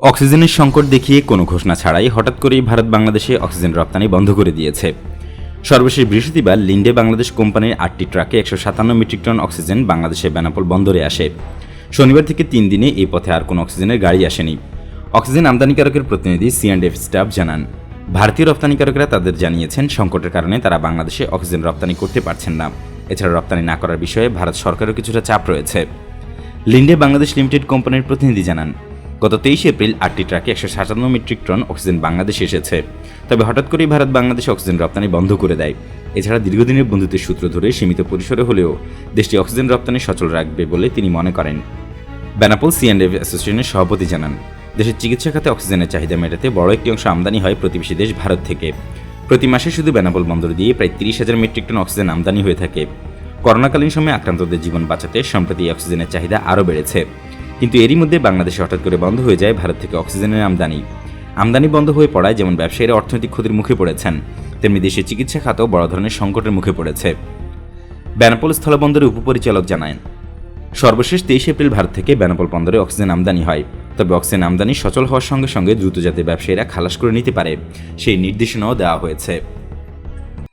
অক্সিজেনের সংকট দেখিয়ে কোনো ঘোষণা ছাড়াই হঠাৎ করেই ভারত বাংলাদেশে অক্সিজেন রপ্তানি বন্ধ করে দিয়েছে। সর্বশেষ বৃহস্পতিবার লিন্ডে বাংলাদেশ কোম্পানির আটটি ট্রাকে একশো সাতান্ন মেট্রিক টন অক্সিজেন বাংলাদেশের বেনাপোল বন্দরে আসে। শনিবার থেকে তিন দিনে এই পথে আর কোনো অক্সিজেনের গাড়ি আসেনি। অক্সিজেন আমদানিকারকের প্রতিনিধি সিএনডিএফ স্টাফ জানান, ভারতীয় রপ্তানিকারকরা তাদের জানিয়েছেন, সংকটের কারণে তারা বাংলাদেশে অক্সিজেন রপ্তানি করতে পারছেন না। এছাড়া রপ্তানি না করার বিষয়ে ভারত সরকারের কিছুটা চাপ রয়েছে। লিন্ডে বাংলাদেশ লিমিটেড কোম্পানির প্রতিনিধি জানান গত তেইশে এপ্রিল আটটি ট্রাকে একশো সাতান্ন মেট্রিক টন অক্সিজেন বাংলাদেশে এসেছে। তবে হঠাৎ করেই ভারত বাংলাদেশে অক্সিজেন রপ্তানি বন্ধ করে দেয়। এছাড়া দীর্ঘদিনের বন্ধুত্বের সূত্র ধরে সীমিত পরিসরে হলেও দেশটি অক্সিজেন রপ্তানি সচল রাখবে বলে তিনি মনে করেন। বেনাপোল সিএনডি অ্যাসোসিয়েশনের সভাপতি জানান, দেশের চিকিৎসা খাতে অক্সিজেনের চাহিদা মেটাতে বড় একটি অংশ আমদানি হয় প্রতিবেশী দেশ ভারত থেকে। প্রতি মাসে শুধু বেনাপোল বন্দর দিয়ে প্রায় তিরিশ হাজার মেট্রিক টন অক্সিজেন আমদানি হয়ে থাকে। করোনাকালীন সময়ে আক্রান্তদের জীবন বাঁচাতে সম্প্রতি অক্সিজেনের চাহিদা আরও বেড়েছে। কিন্তু এরই মধ্যে বাংলাদেশে হঠাৎ করে বন্ধ হয়ে যায় ভারত থেকে অক্সিজেনের আমদানি। আমদানি বন্ধ হয়ে পড়ায় যেমন ব্যবসায়ীরা অর্থনৈতিক ক্ষতির মুখে পড়েছেন, তেমনি দেশের চিকিৎসা খাতও বড় ধরনের সংকটের মুখে পড়েছে। বেনাপোল স্থলবন্দরের উপপরিচালক জানায়, সর্বশেষ তেইশ এপ্রিল ভারত থেকে বেনাপোল বন্দরে অক্সিজেন আমদানি হয়। তবে অক্সিজেন আমদানি সচল হওয়ার সঙ্গে সঙ্গে দ্রুত যাতে ব্যবসায়ীরা খালাস করে নিতে পারে, সেই নির্দেশনাও দেওয়া হয়েছে।